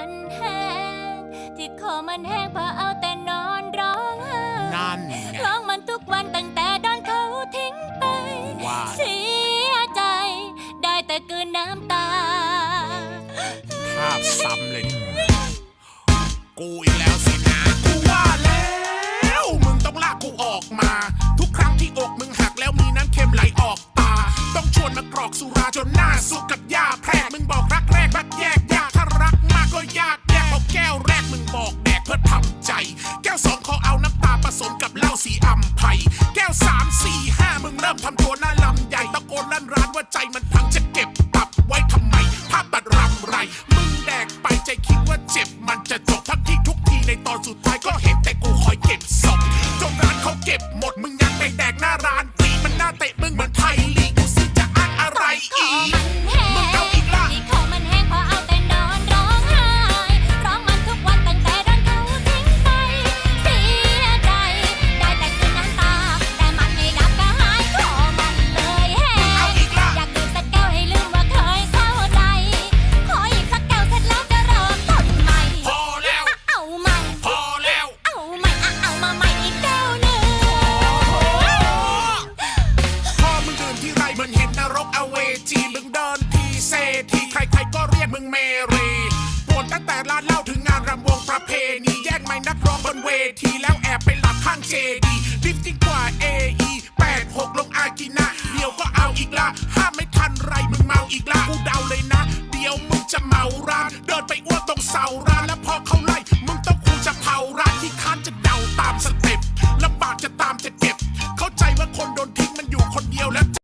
มันแห้ง ที่คอมันแห้งเพราะเอาแต่นอนร้องไห้นั่นไงร้องมันทุกวันตั้งแต่โดนเขาทิ้งไป ว่า เสียใจ ได้แต่กลืนน้ำตา ภาพซ้ำเลยนี่กูอีกแล้วสินะ กูว่าแล้ว มึงต้องลากกูออกมา ทุกครั้งที่อกมึงหักแล้วมีน้ำเค็มไหลออกตา ต้องชวนมากรอกสุราจนหน้าสุกกับยาแพร พื่อทำใจ แก้วสองเขาเอาน้ำตาผสมกับเหล้าสีอัมไพแก้วสามสี่ห้ามึงเริ่มทำตัวหน้าลำใหญ่ตะโกนลั่นร้านว่าใจมันพังจะเก็บตับไว้ทำไมภาพบัดรำไร มึงแดกไปใจคิดว่าเจ็บมันจะจบทั้งที่ทุกทีในตอนสุดท้าย ตั้งแต่ร้านเหล้าถึงงานรำวงประเพณีแย่งไม้นักร้องบนเวทีแล้วแอบไปหลับข้างเจดีดิฟติกว่า AE 86 ลงอากินะเดี๋ยวก็เอาอีกละห้ามไม่ทันไรมึงเมาอีกละกูเดาเลยนะ เดี๋ยวมึงจะเมาร้าน เดินไปอ้วนตรงเสาร้านแล้วพอเขา